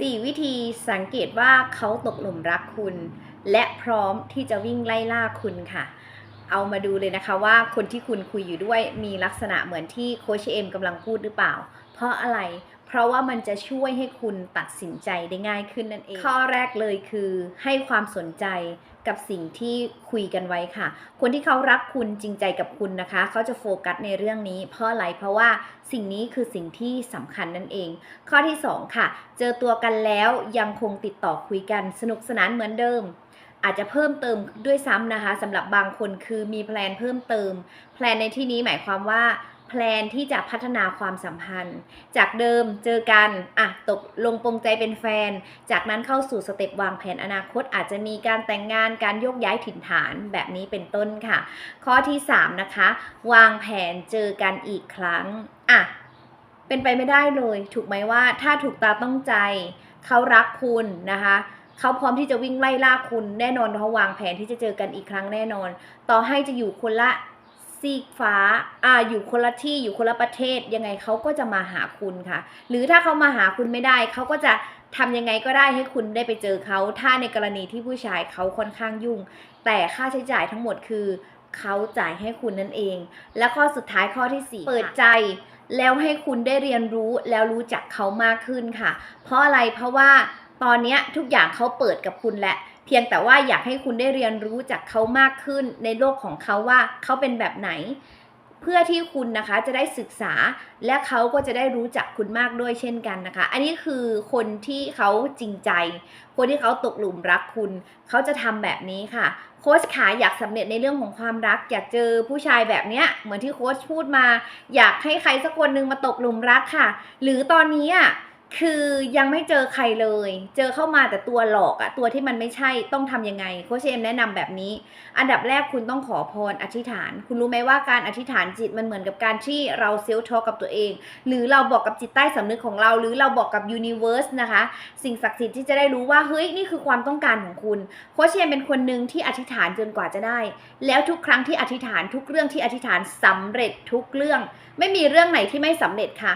4 วิธีสังเกตว่าเขาตกหลุมรักคุณ และพร้อมที่จะวิ่งไล่ล่าคุณค่ะ เอามาดูเลยนะคะว่าคนที่คุณคุยอยู่ด้วยมีลักษณะเหมือนที่โคชเอ็มกำลังพูดหรือเปล่า เพราะอะไร เพราะว่ามันจะช่วยให้คุณตัดสินใจได้ง่ายขึ้นนั่นเอง ข้อแรกเลยคือให้ความสนใจกับสิ่งที่คุยกันไว้ค่ะ คนที่เขารักคุณจริงใจกับคุณนะคะ เขาจะโฟกัสในเรื่องนี้เพราะอะไร เพราะว่าสิ่งนี้คือสิ่งที่สำคัญนั่นเอง ข้อที่ 2 ค่ะ เจอตัวกันแล้วยังคงติดต่อคุยกันสนุกสนานเหมือนเดิม อาจจะเพิ่มเติมด้วยซ้ำนะคะสำหรับบางคนคือมีแพลนเพิ่มเติม แพลนในที่นี้หมายความว่า แพลนที่จะพัฒนาความสัมพันธ์ จากเดิมเจอกันอะตกลงปรงใจเป็นแฟน จากนั้นเข้าสู่สเต็ปวางแผนอนาคตอาจจะมีการแต่งงานการโยกย้ายถิ่นฐานแบบนี้เป็นต้นค่ะ ข้อที่ 3 นะคะ วางแผนเจอกันอีกครั้งอะเป็นไปไม่ได้เลย ถูกไหมว่าถ้าถูกตาต้องใจ เขารักคุณนะคะเขาพร้อมที่จะวิ่งไล่ล่าคุณแน่นอนเขาวางแผนที่จะเจอกันอีกครั้งแน่นอน ต่อให้จะอยู่คนละ ซีกฟ้าอ่าอยู่คนละที่อยู่คนละประเทศยังไงเขาก็จะมาหาคุณค่ะ หรือถ้าเขามาหาคุณไม่ได้เขาก็จะทำยังไงก็ได้ให้คุณได้ไปเจอเขา ถ้าในกรณีที่ผู้ชายเขาค่อนข้างยุ่ง แต่ค่าใช้จ่ายทั้งหมดคือเขาจ่ายให้คุณนั่นเอง และข้อสุดท้ายข้อที่สี่เปิดใจแล้วให้คุณได้เรียนรู้แล้วรู้จักเขามากขึ้นค่ะ เพราะอะไรเพราะว่าตอนเนี้ยทุกอย่างเขาเปิดกับคุณแหละเพียงแต่ว่าอยากให้คุณได้เรียนรู้จากเขามากขึ้นในโลกของเขาว่าเขาเป็นแบบไหน เพื่อที่คุณนะคะจะได้ศึกษาและเขาก็จะได้รู้จักคุณมากด้วยเช่นกันนะคะ อันนี้คือคนที่เขาจริงใจ คนที่เขาตกหลุมรักคุณ เขาจะทำแบบนี้ค่ะ โค้ชขาอยากสำเร็จในเรื่องของความรัก อยากเจอผู้ชายแบบเนี้ยเหมือนที่โค้ชพูดมา อยากให้ใครสักคนหนึ่งมาตกหลุมรักค่ะ หรือตอนนี้อะ คือยังไม่เจอใครเลย เจอเข้ามาแต่ตัวหลอกอะตัวที่มันไม่ใช่ต้องทำยังไงโคชเอมแนะนำแบบนี้ อันดับแรกคุณต้องขอพรอธิษฐาน คุณรู้ไหมว่าการอธิษฐานจิตมันเหมือนกับการที่เราเซลล์ทอกับตัวเอง หรือเราบอกกับจิตใต้สำนึกของเรา หรือเราบอกกับยูนิเวอร์สนะคะ สิ่งศักดิ์สิทธิ์ที่จะได้รู้ว่าเฮ้ยนี่คือความต้องการของคุณโคชเอมเป็นคนหนึ่งที่อธิษฐานจนกว่าจะได้ แล้วทุกครั้งที่อธิษฐานทุกเรื่องที่อธิษฐานสำเร็จทุกเรื่อง ไม่มีเรื่องไหนที่ไม่สำเร็จค่ะ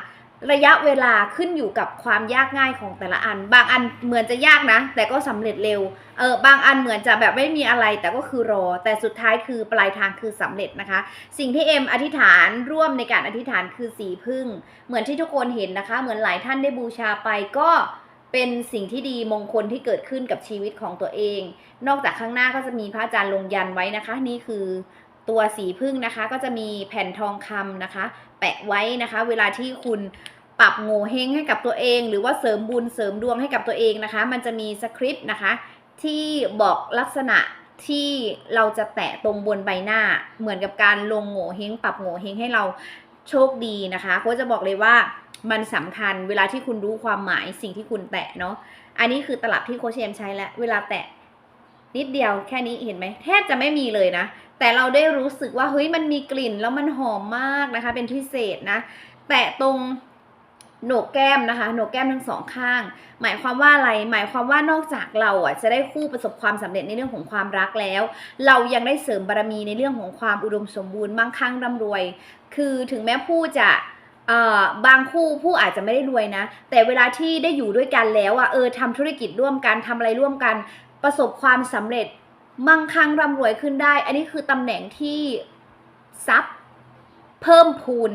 ระยะเวลาขึ้นอยู่กับความยากง่ายของแต่ละอัน บางอันเหมือนจะยากนะ แต่ก็สำเร็จเร็ว เออบางอันเหมือนจะแบบไม่มีอะไร แต่ก็คือรอ แต่สุดท้ายคือปลายทางคือสำเร็จนะคะ สิ่งที่เอ็มอธิษฐานร่วมในการอธิษฐานคือสีพึ่ง เหมือนที่ทุกคนเห็นนะคะ เหมือนหลายท่านได้บูชาไปก็เป็นสิ่งที่ดีมงคลที่เกิดขึ้นกับชีวิตของตัวเอง นอกจากข้างหน้าก็จะมีพระอาจารย์ลงยันไว้นะคะ นี่คือตัวสีพึ่งนะคะ ก็จะมีแผ่นทองคำนะคะ แปะไว้นะคะ เวลาที่คุณ ปรับโง่เฮงให้กับตัวเอง หรือว่าเสริมบุญเสริมดวงให้กับตัวเองนะคะ มันจะมีสคริปต์นะคะ ที่บอกลักษณะที่เราจะแตะตรงบนใบหน้า เหมือนกับการลงโง่เฮงปรับโง่เฮงให้เราโชคดีนะคะโค้ชจะบอกเลยว่ามันสำคัญเวลาที่คุณรู้ความหมายสิ่งที่คุณแตะเนาะอันนี้คือตลับที่โคชเชมใช้แล้วเวลาแตะนิดเดียวแค่นี้เห็นไหมแทบจะไม่มีเลยนะ แต่เราได้รู้สึกว่าเฮ้ยมันมีกลิ่นแล้วมันหอมมากนะคะ เป็นพิเศษนะ แตะตรง โหนกแก้มนะคะโหนกแก้มทั้งสองข้าง หมายความว่าอะไร หมายความว่านอกจากเราอะจะได้คู่ประสบความสำเร็จในเรื่องของความรักแล้ว เรายังได้เสริมบารมีในเรื่องของความอุดมสมบูรณ์มั่งคั่งร่ำรวย คือถึงแม้ผู้จะเอ่อบางคู่ผู้อาจจะไม่ได้รวยนะ แต่เวลาที่ได้อยู่ด้วยกันแล้วอะเออทำธุรกิจร่วมกันทำอะไรร่วมกัน ประสบความสำเร็จมั่งคั่งร่ำรวยขึ้นได้ อันนี้คือตำแหน่งที่ทรัพย์ เพิ่มพูน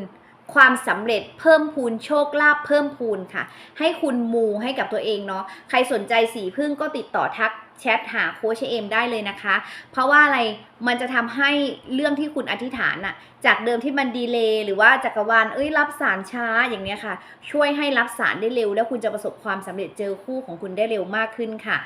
ความสำเร็จเพิ่มพูนโชคลาภเพิ่มพูนค่ะ ให้คุณมูให้กับตัวเองเนาะใครสนใจสีพึ่งก็ติดต่อทักแชทหาโค้ชเอมได้เลยนะคะ เพราะว่าอะไรมันจะทำให้เรื่องที่คุณอธิษฐานอะจากเดิมที่มันดีเลย์หรือว่าจักรวาลเอ้ยรับสารช้าอย่างเนี้ยค่ะ ช่วยให้รับสารได้เร็ว แล้วคุณจะประสบความสำเร็จเจอคู่ของคุณได้เร็วมากขึ้นค่ะ